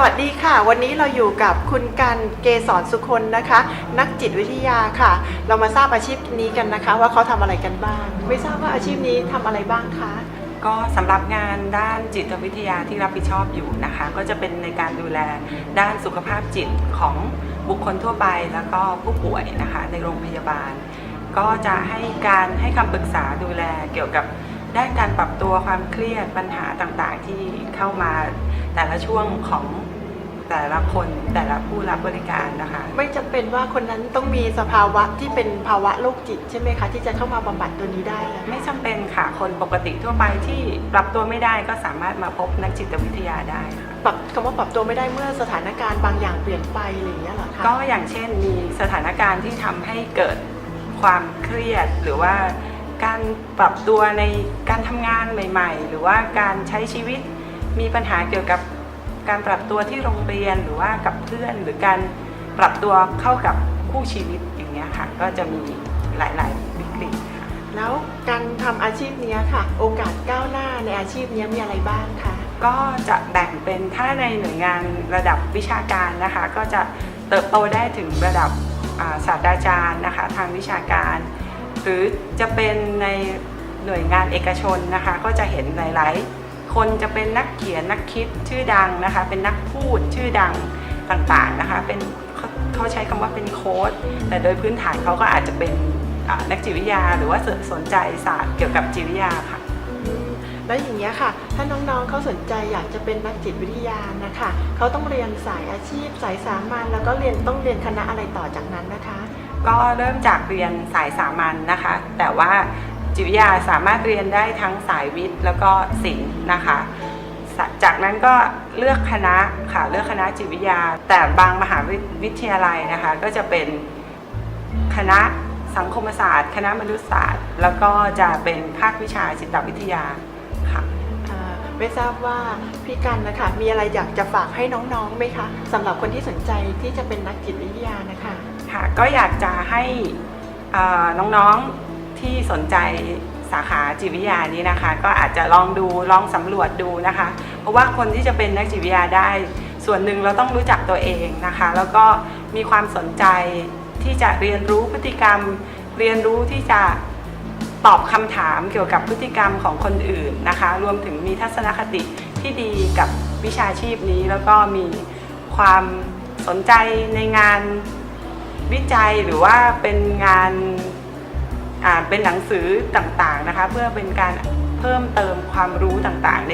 สวัสดีค่ะ วันนี้เราอยู่กับคุณกันเกษรสุคนนะคะ นักจิตวิทยาค่ะ เรามาทราบอาชีพนี้กันนะคะ ว่าเขาทำอะไรกันบ้าง ไม่ทราบว่าอาชีพนี้ทำอะไรบ้างคะก็สำหรับงานด้านจิตวิทยาที่รับผิดชอบอยู่นะคะ ก็จะเป็นในการดูแลด้านสุขภาพจิตของบุคคลทั่วไปแล้วก็ผู้ป่วยนะคะในโรงพยาบาล ก็จะให้การให้คำปรึกษาดูแลเกี่ยวกับด้านการปรับตัวความเครียดปัญหาต่างๆ ที่เข้ามา แต่ละช่วงของแต่ละคนแต่ละผู้รับบริการนะคะ ไม่จำเป็นว่าคนนั้นต้องมีสภาวะที่เป็นภาวะโรคจิตใช่ไหมคะ ที่จะเข้ามาบำบัดตัวนี้ได้อะไม่จำเป็นค่ะคนปกติทั่วไปที่ปรับตัวไม่ได้ก็สามารถมาพบนักจิตวิทยาได้ค่ะปรับคำว่าปรับตัวไม่ได้เมื่อสถานการณ์บางอย่างเปลี่ยนไปอะไรอย่างเงี้ยเหรอคะก็อย่างเช่นมีสถานการณ์ที่ทำให้เกิดความเครียดหรือว่าการปรับตัวในการทำงานใหม่ ๆ หรือว่าการใช้ชีวิต มีปัญหาเกี่ยวกับการปรับตัวที่โรงเรียนหรือว่ากับเพื่อนหรือการปรับตัวเข้ากับคู่ชีวิตอย่างเงี้ยค่ะ ก็จะมีหลายๆวิกฤตค่ะแล้วการทำอาชีพเนี้ยค่ะ โอกาสก้าวหน้าในอาชีพเนี้ยมีอะไรบ้างคะก็จะแบ่งเป็นถ้าในหน่วยงานระดับวิชาการนะคะ ก็จะเติบโตได้ถึงระดับอ่าศาสตราจารย์นะคะทางวิชาการ หรือจะเป็นในหน่วยงานเอกชนนะคะ ก็จะเห็นหลาย ๆ คนจะเป็นนักเขียนนักคิดชื่อดังนะคะ เป็นนักพูดชื่อดังต่างๆนะคะ เป็นเขาเขาใช้คำว่าเป็นโค้ดแต่โดยพื้นฐานเขาก็อาจจะเป็นอ่านักจิตวิทยา หรือว่าสนใจศาสตร์เกี่ยวกับจิตวิทยาค่ะอืมแล้วอย่างเงี้ยค่ะ ถ้าน้องๆเขาสนใจอยากจะเป็นนักจิตวิทยานะคะเขาต้องเรียนสายอาชีพ สายสามัญแล้วก็เรียนต้องเรียนคณะอะไรต่อจากนั้นนะคะ ก็เริ่มจากเรียนสายสามัญนะคะ แต่ว่า จิตวิทยาสามารถเรียนได้ทั้งสายวิทย์แล้วก็ศิลป์นะคะสะจากนั้นก็เลือกคณะค่ะเลือกคณะจิตวิทยา แต่บางมหาวิทยาลัยนะคะ ก็จะเป็นคณะสังคมศาสตร์ คณะมนุษยศาสตร์ แล้วก็จะเป็นภาควิชาจิตวิทยาค่ะอ่าไม่ทราบว่าพี่กันนะคะมีอะไรอยากจะฝากให้น้องๆไหมคะสำหรับคนที่สนใจที่จะเป็นนักจิตวิทยานะคะค่ะก็อยากจะให้เอ่อน้องๆ ที่สนใจสาขาจิตวิทยานี้นะคะ ก็อาจจะลองดูลองสำรวจดูนะคะ เพราะว่าคนที่จะเป็นนักจิตวิทยาได้ ส่วนหนึ่งเราต้องรู้จักตัวเองนะคะ แล้วก็มีความสนใจที่จะเรียนรู้พฤติกรรม เรียนรู้ที่จะตอบคำถามเกี่ยวกับพฤติกรรมของคนอื่นนะคะ รวมถึงมีทัศนคติที่ดีกับวิชาชีพนี้ แล้วก็มีความสนใจในงานวิจัยหรือว่าเป็นงาน อ่าเป็นหนังสือต่างๆนะคะ เพื่อเป็นการเพิ่มเติมความรู้ต่างๆ ใน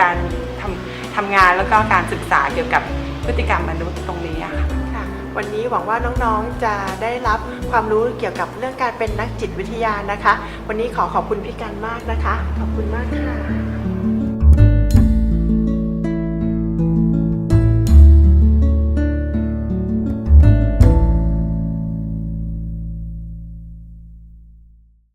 การทำทำงานแล้วก็การศึกษาเกี่ยวกับพฤติกรรมมนุษย์ตรงนี้ค่ะค่ะวันนี้หวังว่าน้องๆ จะได้รับความรู้เกี่ยวกับเรื่องการเป็นนักจิตวิทยานะคะ วันนี้ขอขอบคุณพี่กันมากนะคะ ขอบคุณมากค่ะ